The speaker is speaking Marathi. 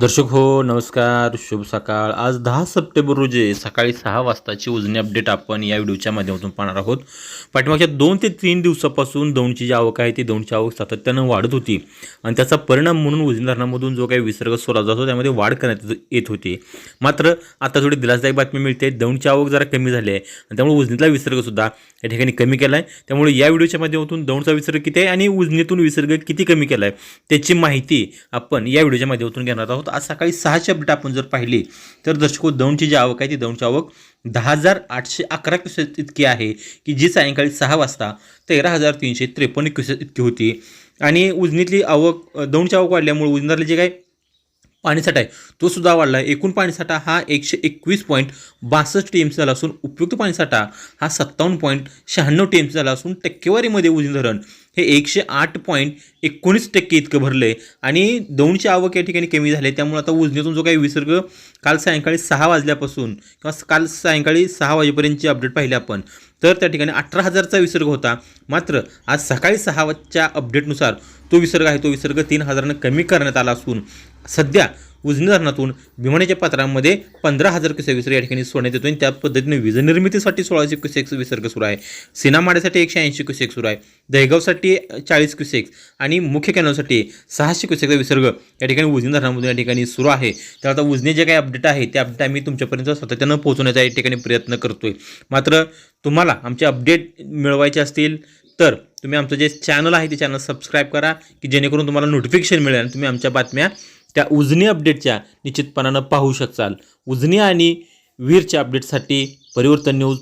दर्शक हो नमस्कार शुभ सकाळ. आज दहा सप्टेंबर रोजी सकाळी सहा वाजताची उजनी अपडेट आपण या व्हिडिओच्या माध्यमातून पाहणार आहोत. पाठीमागच्या दोन ते तीन दिवसापासून दौंडची जी आवक आहे ती दौंडची आवक सातत्यानं वाढत होती. आणि त्याचा परिणाम म्हणून उजनी धरणामधून जो काही विसर्ग सोडला जातो त्यामध्ये वाढ करण्यात येत होती. मात्र आता थोडी दिलासदायक बातमी मिळते. दौंडची आवक जरा कमी झाली आहे. आणि त्यामुळे उजनीतला विसर्गसुद्धा या ठिकाणी कमी केला आहे त्यामुळे या व्हिडिओच्या माध्यमातून दौंडचा विसर्ग किती आहे आणि उजनीतून विसर्ग किती कमी केला आहे त्याची माहिती आपण या व्हिडिओच्या माध्यमातून घेणार आहोत. आज सकाळी सहाशे अपडेट आपण जर पाहिली तर दर्शको दौंडची जी आवक आहे ती दौंडची आवक दहा हजार आठशे अकरा क्युसेस इतकी आहे की जी सायंकाळी सहा वाजता तेरा हजार तीनशे त्रेपन्न क्युसेस इतकी होती. आणि उजनीतली आवक दौंडची आवक वाढल्यामुळे उजनीतले जे काही पाणीसाठा आहे तो सुद्धा वाढला. आहे एकूण पाणीसाठा हा एकशे एकवीस पॉईंट बासष्ट टी एम सी झाला असून उपयुक्त पाणीसाठा हा सत्तावन्न पॉईंट शहाण्णव टी एम सी झाला असून टक्केवारीमध्ये उजनी धरण हे एकशे आठ पॉईंट एकोणीस टक्के इतकं भरलं आहे आणि दोनशे आवक या ठिकाणी कमी झाले. त्यामुळे आता उजनीतून जो काही विसर्ग काल सायंकाळी सहा वाजल्यापासून किंवा काल सायंकाळी सहा वाजेपर्यंतची अपडेट पाहिली आपण. तर त्या ठिकाणी अठरा हजारचा विसर्ग होता. मात्र आज सकाळी सहाच्या अपडेटनुसार तो विसर्ग आहे. तो विसर्ग तीन हजारानं कमी करण्यात आला असून सध्या उजनी धरणातून भीमण्याच्या पात्रामध्ये पंधरा हजार क्युसेक विसर्ग या ठिकाणी सोडण्यात येतो आणि त्या पद्धतीने वीज निर्मितीसाठी सोळाशे क्युसेक विसर्ग सुरू आहे. सिनामाड्यासाठी एकशे ऐंशी क्युसेक सुरू आहे. दहेगावसाठी चाळीस क्युसेक आणि मुख्य कॅनलसाठी सहाशे क्युसेकचा विसर्ग या ठिकाणी उजनी धरणामधून या ठिकाणी सुरू आहे. तर आता उजनी जे काही अपडेट आहे ते अपडेट आम्ही तुमच्यापर्यंत सातत्यानं पोहोचवण्याचा या ठिकाणी प्रयत्न करतोय. मात्र तुम्हाला आमचे अपडेट मिळवायचे असतील तर तुम्ही आमचं जे चॅनल आहे ते चॅनल सबस्क्राईब करा की जेणेकरून तुम्हाला नोटिफिकेशन मिळेल आणि तुम्ही आमच्या बातम्या त्या उजनी अपडेटच्या निश्चितपणानं पाहू शकाल. उजनी आणि वीरच्या अपडेटसाठी परिवर्तन न्यूज